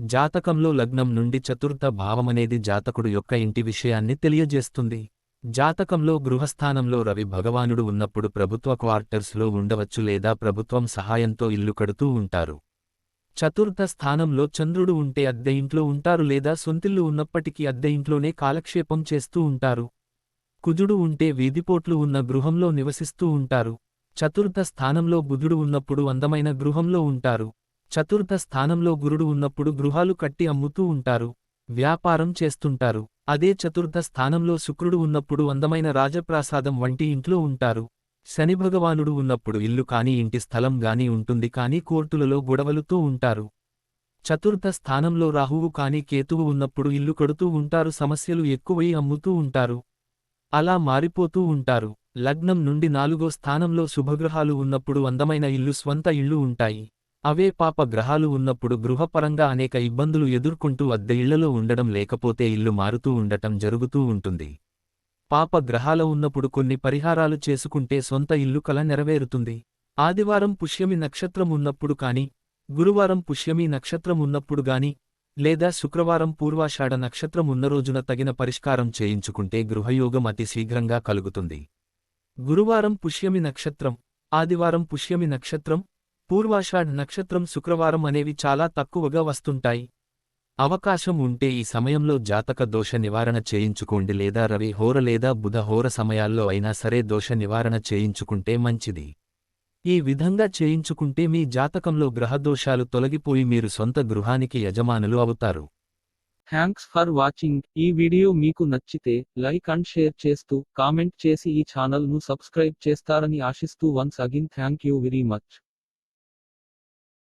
జాతకంలో లగ్నం నుండి చతుర్థ భావమనేది జాతకుడు యొక్క ఇంటి విషయాన్ని తెలియజేస్తుంది. జాతకంలో గృహస్థానంలో రవి భగవానుడు ఉన్నప్పుడు ప్రభుత్వ క్వార్టర్స్లో ఉండవచ్చు లేదా ప్రభుత్వం సహాయంతో ఇల్లు కడుతూ ఉంటారు. చతుర్థ స్థానంలో చంద్రుడు ఉంటే అద్దె ఇంట్లో ఉంటారు లేదా సొంతిల్లు ఉన్నప్పటికీ అద్దె ఇంట్లోనే కాలక్షేపం చేస్తూ ఉంటారు. కుజుడు ఉంటే వీధిపోట్లు ఉన్న గృహంలో నివసిస్తూ ఉంటారు. చతుర్థ స్థానంలో బుధుడు ఉన్నప్పుడు అందమైన గృహంలో ఉంటారు. చతుర్థ స్థానంలో గురుడు ఉన్నప్పుడు గృహాలు కట్టి అమ్ముతూ ఉంటారు వ్యాపారం చేస్తుంటారు. అదే చతుర్థ స్థానంలో శుక్రుడు ఉన్నప్పుడు అందమైన రాజప్రాసాదం వంటి ఇంట్లో ఉంటారు. శని భగవానుడు ఉన్నప్పుడు ఇల్లు కాని ఇంటి స్థలం గాని ఉంటుంది కాని కోర్టులలో గొడవలుతూ ఉంటారు. చతుర్థ స్థానంలో రాహువు కాని కేతువు ఉన్నప్పుడు ఇల్లు కడుతూ ఉంటారు సమస్యలు ఎక్కువై అమ్ముతూ ఉంటారు. అలా మారిపోతూ ఉంటారు. లగ్నం నుండి నాలుగో స్థానంలో శుభగ్రహాలు ఉన్నప్పుడు అందమైన ఇల్లు స్వంత ఇళ్ళు ఉంటాయి. అవే పాప గ్రహాలు ఉన్నప్పుడు గృహపరంగా అనేక ఇబ్బందులు ఎదుర్కొంటూ అద్దె ఇళ్ళలో ఉండడం లేకపోతే ఇల్లు మారుతూ ఉండటం జరుగుతూ ఉంటుంది. పాప గ్రహాల ఉన్నప్పుడు కొన్ని పరిహారాలు చేసుకుంటే సొంత ఇల్లు కల నెరవేరుతుంది. ఆదివారం పుష్యమి నక్షత్రం ఉన్నప్పుడు కాని గురువారం పుష్యమి నక్షత్రం ఉన్నప్పుడు గాని లేదా శుక్రవారం పూర్వాషాఢ నక్షత్రం ఉన్న రోజున తగిన పరిష్కారం చేయించుకుంటే గృహయోగం అతి శీఘ్రంగా కలుగుతుంది. గురువారం పుష్యమి నక్షత్రం ఆదివారం పుష్యమి నక్షత్రం పూర్వాషాఢ నక్షత్రం శుక్రవారం అనేవి చాలా తక్కువగా వస్తుంటాయి. అవకాశం ఉంటే ఈ సమయంలో జాతక దోష నివారణ చేయించుకోండి లేదా రవి హోర లేదా బుధ హోర సమయాల్లో అయినా సరే దోష నివారణ చేయించుకుంటే మంచిది. ఈ విధంగా చేయించుకుంటే మీ జాతకంలో గ్రహదోషాలు తొలగిపోయి మీరు సొంత గృహానికి యజమానులు అవుతారు. థ్యాంక్స్ ఫర్ వాచింగ్ ఈ వీడియో మీకు నచ్చితే లైక్ అండ్ షేర్ చేస్తూ కామెంట్ చేసి ఈ ఛానల్ను సబ్స్క్రైబ్ చేస్తారని ఆశిస్తూ once again thank you very much